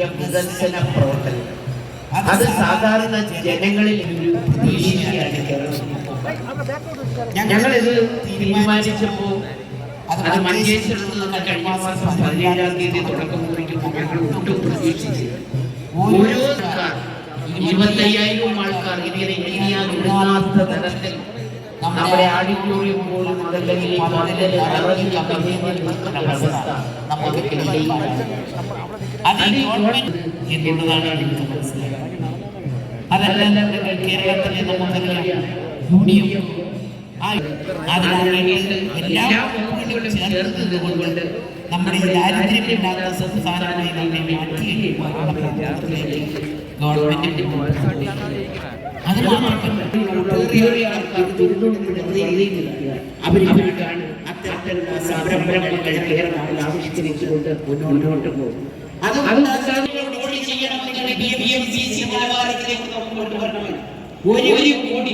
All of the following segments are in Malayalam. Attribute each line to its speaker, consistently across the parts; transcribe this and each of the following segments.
Speaker 1: നടത്തിയ വികസന പ്രവർത്തനം. അത് സാധാരണ ജനങ്ങളിൽ ഒരു ഭീഷണിയാണ് കേരളം ഞങ്ങളിത് തീരുമാനിച്ചപ്പോൾ അത് മഞ്ചേശ്വരത്ത് നിന്ന് കഴിഞ്ഞ മാസം പതിനേഴാം തീയതി തുടക്കം കുറിക്കുമ്പോൾ ഞങ്ങൾ ഒട്ടും പ്രതീക്ഷിച്ചു ഓരോ സർക്കാർ ഇരുപത്തയ്യായിരം ആൾക്കാർ എണ്ണിയാൽ ഒടുങ്ങാത്ത തരത്തിൽ നമ്മുടെ ആഡിറ്റോറിയം പോലും അതല്ലെങ്കിൽ അവസ്ഥ നമുക്ക് അത് ഈ ഗവൺമെന്റ് എന്നുള്ളതാണ് എനിക്ക് മനസ്സിലായത് അതല്ല കേരളത്തിലെ നമുക്കറിയാം യൂണിയൻ. ആ അതിനു വേണ്ടിയിട്ട് എല്ലാ വകുപ്പുകളും ചേർത്ത് നിന്നുകൊണ്ട് നമ്മുടെ ദാരിദ്ര്യമില്ലാത്ത സംസ്ഥാനമായി നമ്മെ മാറ്റിയിലേക്ക് ഗവൺമെന്റ് അത് മാത്രമല്ല ഒട്ടേറെ ആൾക്കാർ വെറുതെ എഴുതിയിരിക്കുക അവരിക്കാണ് അത്തരത്തിലുള്ള സംരംഭങ്ങൾ കേരളത്തിൽ ആവിഷ്കരിച്ചുകൊണ്ട് മുന്നോട്ട് പോകും ഒരു ഒരു കോടി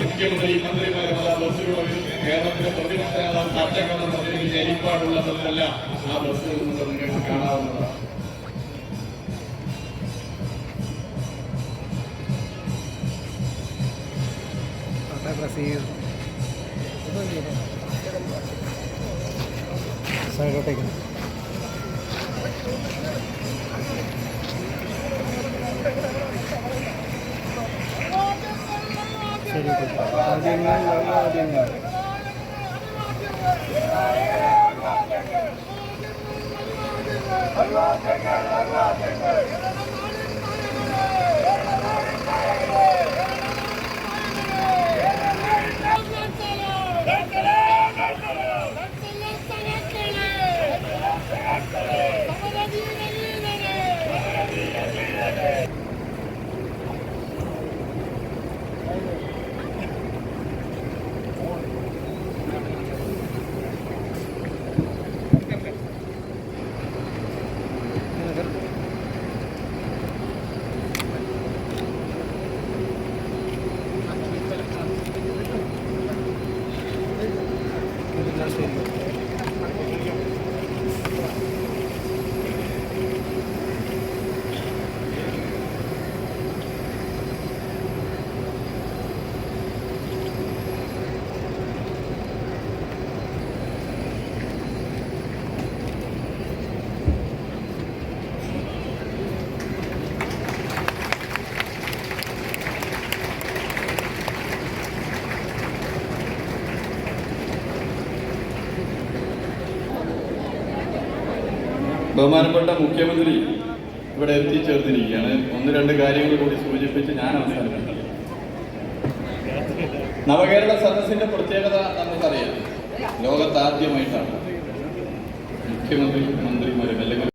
Speaker 2: മുഖ്യമന്ത്രി മന്ത്രിമാരെ പല ബസ്സുകളും കേരളത്തിലെ പ്രതിപക്ഷ നേതാവ് ചർച്ചകളും അതിന് ജനിപ്പാടുള്ളതല്ല ആ ബസ്സുകളിൽ നിന്ന് നിങ്ങൾക്ക് കാണാവുന്നതാണ്
Speaker 3: സൈഡോട്ടേക്ക്. ശരി ആദ്യങ്ങൾ ആദ്യങ്ങൾ. transferido.
Speaker 2: ബഹുമാനപ്പെട്ട മുഖ്യമന്ത്രി ഇവിടെ എത്തിച്ചേർത്തിരിക്കുകയാണ് ഒന്ന് രണ്ട് കാര്യങ്ങൾ കൂടി സൂചിപ്പിച്ച് ഞാൻ അവസാനിപ്പിക്കാം. നവകേരള സദസ്സിന്റെ പ്രത്യേകത നമുക്കറിയാം. ലോകത്താദ്യമായിട്ടാണ് മുഖ്യമന്ത്രി മന്ത്രിമാരും അല്ലെങ്കിൽ